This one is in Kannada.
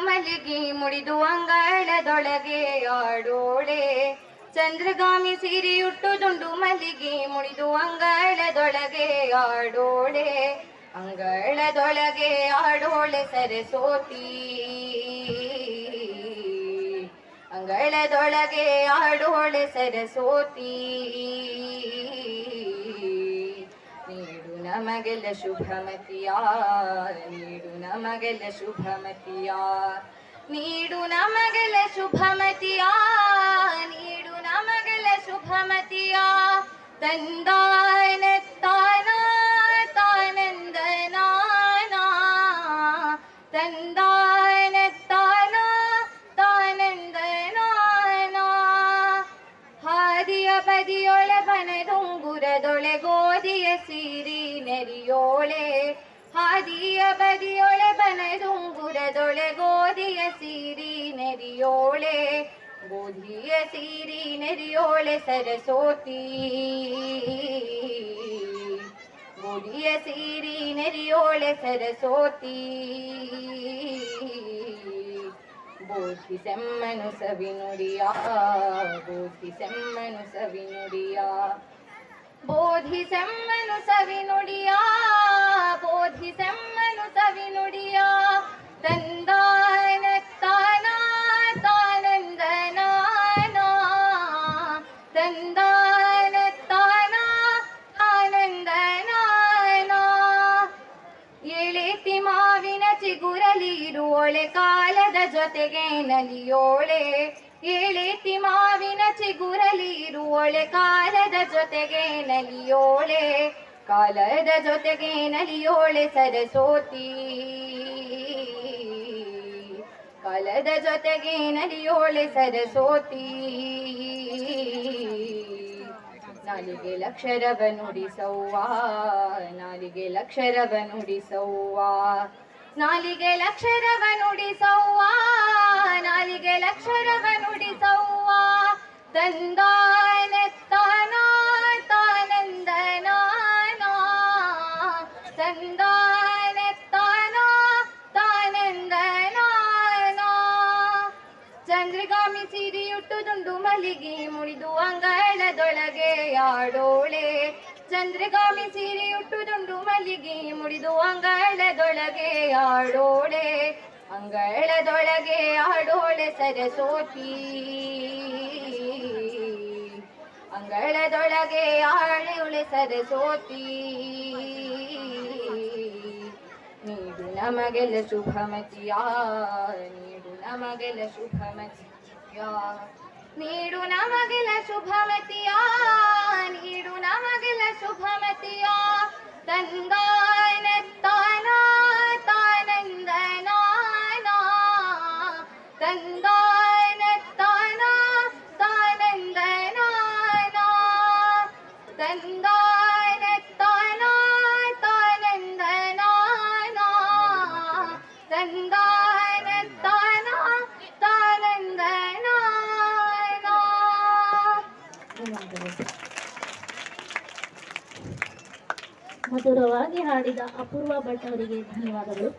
ಮಲ್ಲಿಗೆ ಮುಡಿದು ಅಂಗಳದೊಳಗೆ ಆಡೋಳೆ. ಚಂದ್ರಗಾಮಿ ಸಿರಿಯುಟ್ಟು ದುಂಡು ಮಲ್ಲಿಗೆ ಮುಡಿದು ಅಂಗಳದೊಳಗೆ ಆಡೋಳೆ. ಅಂಗಳದೊಳಗೆ ಆಡೋಳೆ ಸೋತಿ ಅಂಗಳದೊಳಗೆ ಆಡೋಳೆ ಸರಸ್ವತಿ. ನೀಡು ನಮಗೆಲ್ಲ ಶುಭಮತಿಯ ನೀಡು ನಮಗೆಲ್ಲ ಶುಭಮತಿಯ ನೀಡು ನಮಗೆಲ್ಲ ಶುಭಮತಿಯ ನೀಡು ನಮಗೆಲ್ಲ ಶುಭಮತಿಯ ತಂದಾನ ಬದಿಯೊಳೆ ಬನದುಂಗುರದೊಳೆ ಗೋಧಿಯ ಸಿರಿ ನೆರಿಯೋಳೆ. ಹಾದಿಯ ಬದಿಯೊಳೆ ಬನದುಂಗುರದೊಳೆ ಗೋಧಿಯ ಸಿರಿ ನೆರಿಯೋಳೆ. ಗೋಧಿಯ ಸಿರಿ ನೆರಿಯೋಳೆ ಸರಸೋತಿ. ಗೋಧಿಯ ಸಿರಿ ನೆರಿಯೋಳೆ ಸರಸ್ವತಿ ಸವಿ ಸವಿನುಡಿಯ ಬೋಧಿಸೆಮ್ಮನು ಸವಿನುಡಿಯ ಸವಿ ಸವಿನುಡಿಯ ಚಿಗುರಲಿ ಇರುವೊಳೆ, ಕಾಲದ ಜೊತೆಗೆ ನಲಿಯೋಳೆ. ಎಳೆತಿ ಮಾವಿನ ಚಿಗುರಲಿ ಇರುವೊಳೆ, ಕಾಲದ ಜೊತೆಗೆ ನಲಿಯೋಳೆ. ಕಾಲದ ಜೊತೆಗೆ ನಲಿಯೋಳೆ, ಸರಸೋತಿ. ಕಾಲದ ಜೊತೆಗೆ ನಲಿಯೋಳೆ, ಸರಸೋತಿ. ನಾಲಿಗೆ ಲಕ್ಷರವ ನುಡಿಸವ್ವ, ನಾಲಿಗೆ ಲಕ್ಷರವ ನುಡಿಸವ್ವ. ನಾಲಿಗೆ ಲಕ್ಷರವ ನುಡಿಸವ್ವ, ನಾಲಿಗೆ ಲಕ್ಷರವ ನುಡಿಸವ್ವ. ತಂದಾನ ತಾನ ತಾನಂದನಾನ ತಂದಾನ ತಾನ ತಾನಂದನಾನ ಚಂದ್ರಗಾಮಿ ಸಿರಿಯುಟ್ಟುದುಂಡು ಮಲ್ಲಿಗೆ ಮುಳಿದು ಅಂಗಳದೊಳಗೆ ಆಡೋಳೆ ಚಂದ್ರಗಾಮಿ ಸಿರಿಯುಟ್ಟುದುಂಡು ಮಲ್ಲಿಗೆ, ಮುಡಿದು ಅಂಗಳದೊಳಗೆ ಆಡೋಳೆ ಅಂಗಳದೊಳಗೆ ಆಡೋಳೆ ಸರಸ್ವತಿ. ಅಂಗಳದೊಳಗೆ ಆಡೋಳೆ ಸರಸ್ವತಿ. ನೀಡು ನಮಗೆಲ್ಲ ಶುಭಮತಿಯ, ನೀಡು ನಮಗೆಲ್ಲ ಶುಭಮತಿಯ. ನೀಡು ನಮಗೆಲ್ಲ ಶುಭಮತಿಯ. ಮಧುರವಾಗಿ ಹಾಡಿದ ಅಪೂರ್ವ ಭಟ್ ಅವರಿಗೆ ಧನ್ಯವಾದಗಳು.